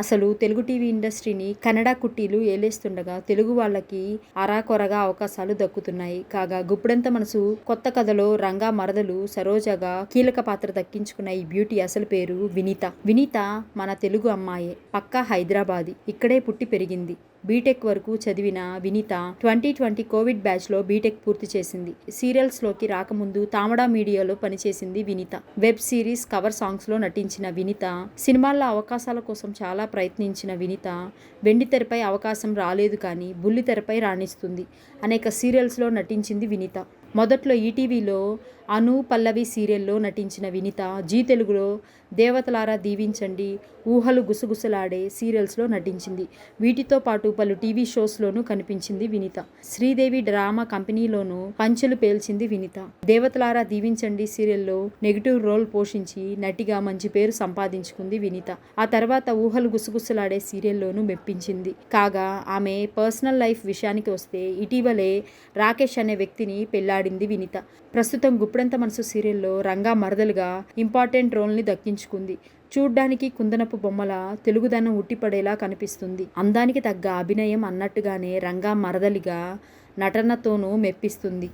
అసలు తెలుగు టీవీ ఇండస్ట్రీని కన్నడ కుట్టీలు ఏలేస్తుండగా తెలుగు వాళ్ళకి అరాకొరగా అవకాశాలు దక్కుతున్నాయి. కాగా గుప్పుడంత మనసు కొత్త కథలో రంగా మరదలు సరోజగా కీలక పాత్ర దక్కించుకున్న ఈ బ్యూటీ అసలు పేరు వినీత. వినీత మన తెలుగు అమ్మాయే పక్కా హైదరాబాదీ. ఇక్కడే పుట్టి పెరిగింది. బీటెక్ వరకు చదివిన వినీత ట్వంటీ ట్వంటీ కోవిడ్ బ్యాచ్లో బీటెక్ పూర్తి చేసింది. సీరియల్స్లోకి రాకముందు తామడా మీడియాలో పనిచేసింది వినీత. వెబ్ సిరీస్ కవర్ సాంగ్స్లో నటించిన వినీత సినిమాల్లో అవకాశాల కోసం చాలా ప్రయత్నించిన వినీత వెండి తెరపై అవకాశం రాలేదు కానీ బుల్లి తెరపై రాణిస్తుంది. అనేక సీరియల్స్లో నటించింది వినీత. మొదట్లో ఈటీవీలో అను పల్లవి సీరియల్లో నటించిన వినిత జీ తెలుగులో దేవతలారా దీవించండి ఊహలు గుసగుసలాడే సీరియల్స్లో నటించింది. వీటితో పాటు పలు టీవీ షోస్లోనూ కనిపించింది వినిత. శ్రీదేవి డ్రామా కంపెనీలోనూ పంచెలు పేల్చింది వినిత. దేవతలారా దీవించండి సీరియల్లో నెగిటివ్ రోల్ పోషించి నటిగా మంచి పేరు సంపాదించుకుంది వినీత. ఆ తర్వాత ఊహలు గుసగుసలాడే సీరియల్లోనూ మెప్పించింది. కాగా ఆమె పర్సనల్ లైఫ్ విషయానికి వస్తే ఇటీవలే రాకేష్ అనే వ్యక్తిని పెళ్ళాడింది వినీత. ప్రస్తుతం గుప్పుడంత మనసు సీరియల్లో రంగా మరదలుగా ఇంపార్టెంట్ రోల్ని దక్కించుకుంది. చూడ్డానికి కుందనపు బొమ్మల తెలుగుదనం ఉట్టిపడేలా కనిపిస్తుంది. అందానికి తగ్గ అభినయం అన్నట్టుగానే రంగా మరదలిగా నటనతోనూ మెప్పిస్తుంది.